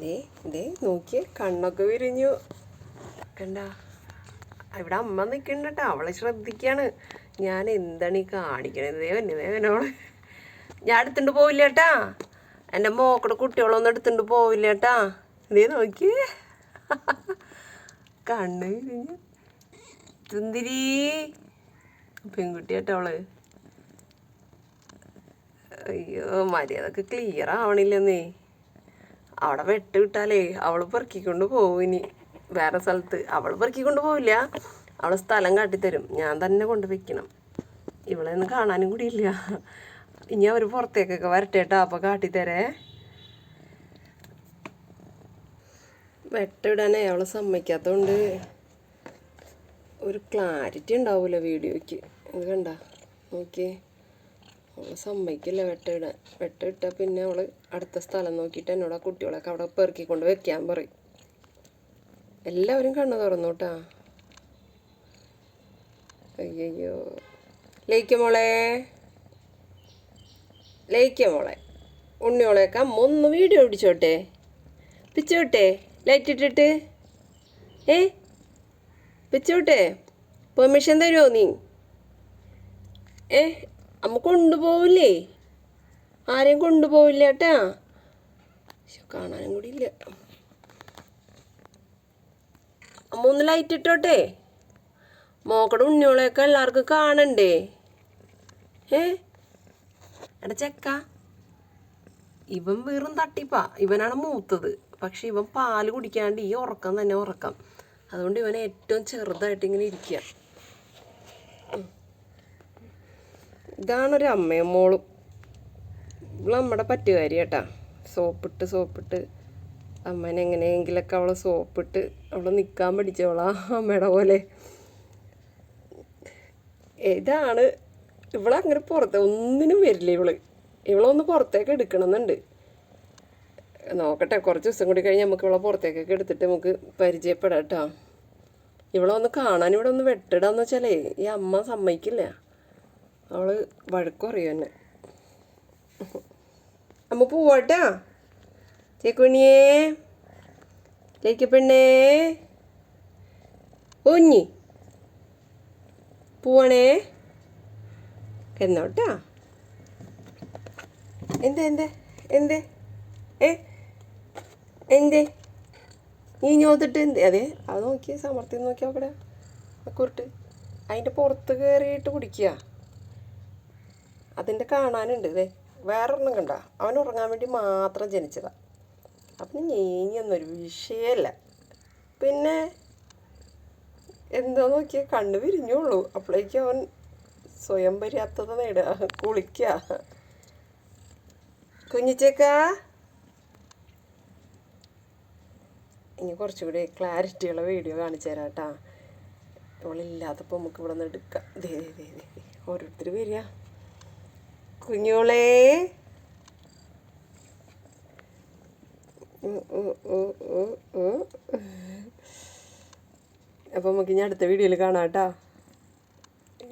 ദേ ദേ നോക്കിയേ കണ്ണൊക്കെ വിരിഞ്ഞു. കണ്ട ഇവിടെ അമ്മ നിൽക്കണ്ടട്ടോ അവളെ ശ്രദ്ധിക്കാണ്. ഞാൻ എന്താണ് ഈ കാണിക്കണത് ദേവന് ദേവനോൾ ഞാൻ എടുത്തുകൊണ്ട് പോവില്ല കേട്ടാ. എന്റെ മോക്കടെ കുട്ടികളൊന്നും എടുത്തുകൊണ്ട് പോവില്ല കേട്ടാ. ഇതേ നോക്കിയേ. കണ്ണ് വിരിഞ്ഞു. തുന്തിരി പെൺകുട്ടി കേട്ടോ അവൾ. അയ്യോ മര്യാദയ്ക്ക് ക്ലിയർ ആവണില്ലെന്നേ. അവിടെ വെട്ട് വിട്ടാലേ അവൾ പെറുക്കിക്കൊണ്ട് പോകും ഇനി. വേറെ സ്ഥലത്ത്. അവൾ പെറുക്കിക്കൊണ്ട് പോവില്ല. അവൾ സ്ഥലം കാട്ടിത്തരും. ഞാൻ തന്നെ കൊണ്ട് വെക്കണം. ഇവളെ ഒന്നും കാണാനും കൂടി ഇല്ല. ഇനി അവർ പുറത്തേക്കൊക്കെ വരട്ടെ കേട്ടോ അപ്പോൾ കാട്ടിത്തരേ. വെട്ടിടാനേ അവൾ സമ്മതിക്കാത്തതുകൊണ്ട് ഒരു ക്ലാരിറ്റി ഉണ്ടാവില്ല വീഡിയോയ്ക്ക്. അത് കണ്ട? നോക്കിയേ. അവൾ സമ്മതിക്കില്ല. വെട്ടയിടാൻ വെട്ടയിട്ടാൽ പിന്നെ അവൾ അടുത്ത സ്ഥലം നോക്കിയിട്ട് എന്നോട് ആ കുട്ടികളൊക്കെ അവിടെ പെറുക്കിക്കൊണ്ട് വെക്കാൻ പറയും. എല്ലാവരും കണ്ണു തുറന്നു കേട്ടാ അയ്യോ ലയിക്ക മോളെ. ലയിക്ക മോളെ. ഉണ്ണിയോളേക്ക് ഒന്ന് വീഡിയോ പിടിച്ചോട്ടെ. പിച്ചോട്ടെ. ലൈറ്റ് ഇട്ടിട്ട്. ഏ? പിച്ചോട്ടെ. പെർമിഷൻ തരുമോ നീ? ഏ? അമ്മ കൊണ്ടുപോവില്ലേ? ആരെയും കൊണ്ടുപോവില്ല കേട്ടാ. കാണാനും കൂടി ഇല്ല. അമ്മ ഒന്ന് ലൈറ്റ് ഇട്ടോട്ടെ. മോക്കടെ ഉണ്ണിയോളെയൊക്കെ എല്ലാവർക്കും കാണണ്ടേ? ഏ? എടാ ചെക്ക. ഇവൻ വെറും തട്ടിപ്പാ. ഇവനാണ് മൂത്തത്. പക്ഷെ ഇവൻ പാൽ കുടിക്കാണ്ട് ഈ ഉറക്കം തന്നെ ഉറക്കം. അതുകൊണ്ട് ഇവൻ ഏറ്റവും ചെറുതായിട്ട് ഇങ്ങനെ ഇരിക്കുക ഇതാണൊരു അമ്മയും മോളും. ഇവിടെ നമ്മുടെ പറ്റുകാരി കേട്ടാ സോപ്പിട്ട് സോപ്പിട്ട്. അമ്മേനെ എങ്ങനെയെങ്കിലൊക്കെ അവളെ സോപ്പിട്ട് അവളെ നിൽക്കാൻ പഠിച്ചവളാ അമ്മയുടെ പോലെ. ഇതാണ് ഇവളങ്ങനെ പുറത്തെ ഒന്നിനും വരില്ല ഇവൾ. ഇവളൊന്ന് പുറത്തേക്ക് എടുക്കണമെന്നുണ്ട്. നോക്കട്ടെ കുറച്ച് ദിവസം കൂടി കഴിഞ്ഞ് നമുക്ക് ഇവളെ പുറത്തേക്കൊക്കെ എടുത്തിട്ട് നമുക്ക് പരിചയപ്പെടാം കേട്ടോ ഇവളെ ഒന്ന് കാണാൻ ഇവിടെ ഒന്ന് വെട്ടിടാന്ന് വെച്ചാലേ ഈ അമ്മ സമ്മതിക്കില്ല. അവൾ വഴക്കും അറിയും എന്നെ. അമ്മ പോവാട്ടാ. ചേക്കുണിയേ ലേക്കപ്പെണ്ണേ. ഓഞ്ഞി പോവണേ. എന്നോട്ടാ എന്ത് എന്ത് എന്ത്? ഏ? എന്ത്? നീ ഞോത്തിട്ട് എന്ത്? അതെ അത് നോക്കി സമർത്ഥി നോക്കി അവിടെ കുരുട്ട്. അതിന്റെ പുറത്ത് കയറിയിട്ട് കുടിക്കുക അതിന്റെ കാണാനുണ്ട് ഇതേ വേറൊരെണ്ണം കണ്ട? അവൻ ഉറങ്ങാൻ വേണ്ടി മാത്രം ജനിച്ചതാണ് അപ്പം ഞെഞ്ഞൊന്നൊരു വിഷയമല്ല പിന്നെ എന്തോ നോക്കിയ കണ്ണ് വിരിഞ്ഞുള്ളൂ. അപ്പോഴേക്കും അവൻ സ്വയം പര്യാപ്തത നേടുക കുളിക്കുക. കുഞ്ഞിച്ചേക്ക. ഇനി കുറച്ചുകൂടി ക്ലാരിറ്റിയുള്ള വീഡിയോ കാണിച്ചു തരാം കേട്ടാ. ഇവളില്ലാത്തപ്പോൾ നമുക്ക് ഇവിടെ നിന്ന് എടുക്കാം. ദേ ദേ ദേ. ഓരോരുത്തർ വരിക. കുഞ്ഞോളേ അപ്പോൾ നമുക്ക് ഇനി അടുത്ത വീഡിയോയിൽ കാണാം കേട്ടോ.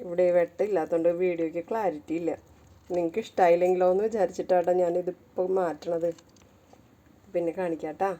ഇവിടെ വെട്ടമില്ലാത്തതുകൊണ്ട് വീഡിയോയ്ക്ക് ക്ലാരിറ്റി ഇല്ല. നിങ്ങൾക്ക് ഇഷ്ടമായില്ലെങ്കിലോ എന്ന് വിചാരിച്ചിട്ടാട്ടോ ഞാനിതിപ്പോൾ മാറ്റണത്. പിന്നെ കാണിക്കാം കേട്ടോ.